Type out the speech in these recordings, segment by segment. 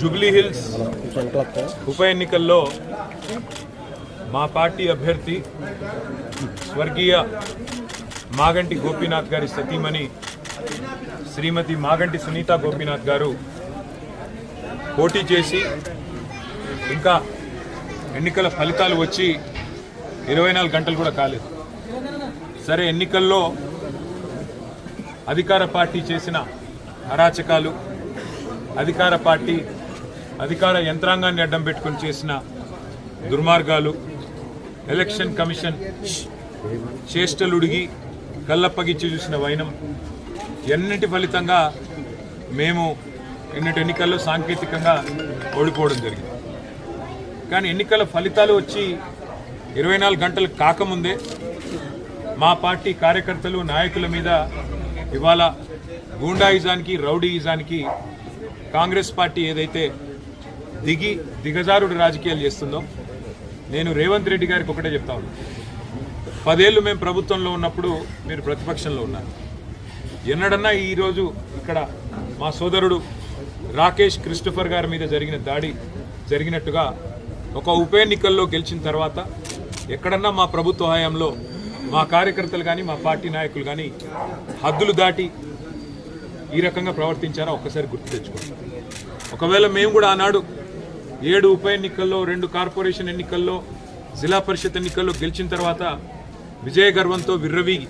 Jubilee hills ఉప ఎన్నికల్లో మా పార్టీ అభ్యర్థి స్వర్గీయ మాగంటి గోపీనాథ్ గారి సతీమణి శ్రీమతి మాగంటి సునీత గోపీనాథ్ గారు పోటీ చేసి ఇంకా ఎన్నికల ఫలితాలు వచ్చి ఇరవై నాలుగు గంటలు కూడా కాలేదు. సరే ఎన్నికల్లో అధికార పార్టీ చేసిన అరాచకాలు అధికార పార్టీ అధికార యంత్రాంగాన్ని అడ్డం పెట్టుకొని చేసిన దుర్మార్గాలు ఎలక్షన్ కమిషన్ చేష్టలుడిగి కళ్ళప్పగిచ్చి చూసిన వైనం ఎన్నిటి ఫలితంగా మేము ఎన్నిటి ఎన్నికల్లో సాంకేతికంగా ఓడిపోవడం జరిగింది. కానీ ఎన్నికల ఫలితాలు వచ్చి ఇరవై నాలుగు గంటలు కాకముందే మా పార్టీ కార్యకర్తలు నాయకుల మీద ఇవాళ గూండాయిజానికి రౌడీయిజానికి కాంగ్రెస్ పార్టీ ఏదైతే దిగి దిగజారుడు రాజకీయాలు చేస్తుందో నేను రేవంత్ రెడ్డి గారికి ఒకటే చెప్తా ఉన్నాను పదేళ్ళు మేము ప్రభుత్వంలో ఉన్నప్పుడు మీరు ప్రతిపక్షంలో ఉన్నారు. ఎన్నడన్నా ఈరోజు ఇక్కడ మా సోదరుడు రాకేష్ క్రిస్టఫర్ గారి మీద జరిగిన దాడి జరిగినట్టుగా ఒక ఉప ఎన్నికల్లో గెలిచిన తర్వాత ఎక్కడన్నా మా ప్రభుత్వ హయాంలో మా కార్యకర్తలు కానీ మా పార్టీ నాయకులు కానీ హద్దులు దాటి ఈ రకంగా ప్రవర్తించారా ఒక్కసారి గుర్తు తెచ్చుకోండి. ఒకవేళ మేము కూడా ఆనాడు ఏడు ఉప ఎన్నికల్లో రెండు కార్పొరేషన్ ఎన్నికల్లో జిల్లా పరిషత్ ఎన్నికల్లో గెలిచిన తర్వాత విజయ గర్వంతో విర్రవీగి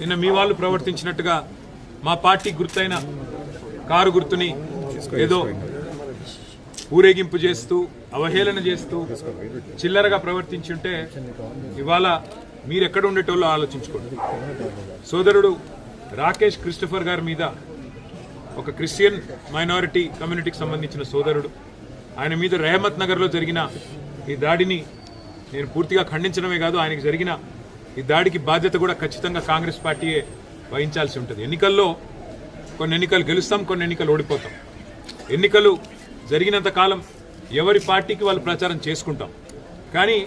నిన్న మీ వాళ్ళు ప్రవర్తించినట్టుగా మా పార్టీ గుర్తైన కారు గుర్తుని ఏదో ఊరేగింపు చేస్తూ అవహేళన చేస్తూ చిల్లరగా ప్రవర్తించుంటే ఇవాళ మీరు ఎక్కడ ఉండేటోళ్ళు ఆలోచించుకోండి. సోదరుడు రాకేష్ క్రిస్టఫర్ గారి మీద ఒక క్రిస్టియన్ మైనారిటీ కమ్యూనిటీకి సంబంధించిన సోదరుడు ఆయన మీద రెహమత్ నగర్లో జరిగిన ఈ దాడిని నేను పూర్తిగా ఖండించడమే కాదు ఆయనకు జరిగిన ఈ దాడికి బాధ్యత కూడా ఖచ్చితంగా కాంగ్రెస్ పార్టీయే వహించాల్సి ఉంటుంది. ఎన్నికల్లో కొన్ని ఎన్నికలు గెలుస్తాం కొన్ని ఎన్నికలు ఓడిపోతాం. ఎన్నికలు జరిగినంత కాలం ఎవరి పార్టీకి వాళ్ళు ప్రచారం చేసుకుంటాం. కానీ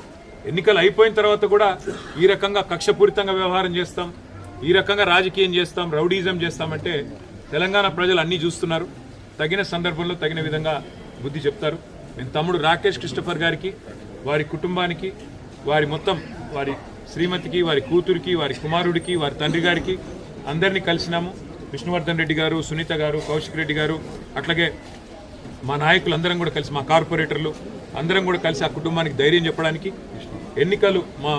ఎన్నికలు అయిపోయిన తర్వాత కూడా ఈ రకంగా కక్షపూరితంగా వ్యవహారం చేస్తాం ఈ రకంగా రాజకీయం చేస్తాం రౌడీజం చేస్తామంటే తెలంగాణ ప్రజలు అన్నీ చూస్తున్నారు. తగిన సందర్భంలో తగిన విధంగా బుద్ధి చెప్తారు. నేను తమ్ముడు రాకేష్ క్రిస్టఫర్ గారికి వారి కుటుంబానికి వారి మొత్తం వారి శ్రీమతికి వారి కూతురికి వారి కుమారుడికి వారి తండ్రి గారికి అందరినీ కలిసినాము. విష్ణువర్ధన్ రెడ్డి గారు సునీత గారు కౌశిక్ రెడ్డి గారు అట్లాగే మా నాయకులు అందరం కూడా కలిసి మా కార్పొరేటర్లు అందరం కూడా కలిసి ఆ కుటుంబానికి ధైర్యం చెప్పడానికి ఎన్నికలు మా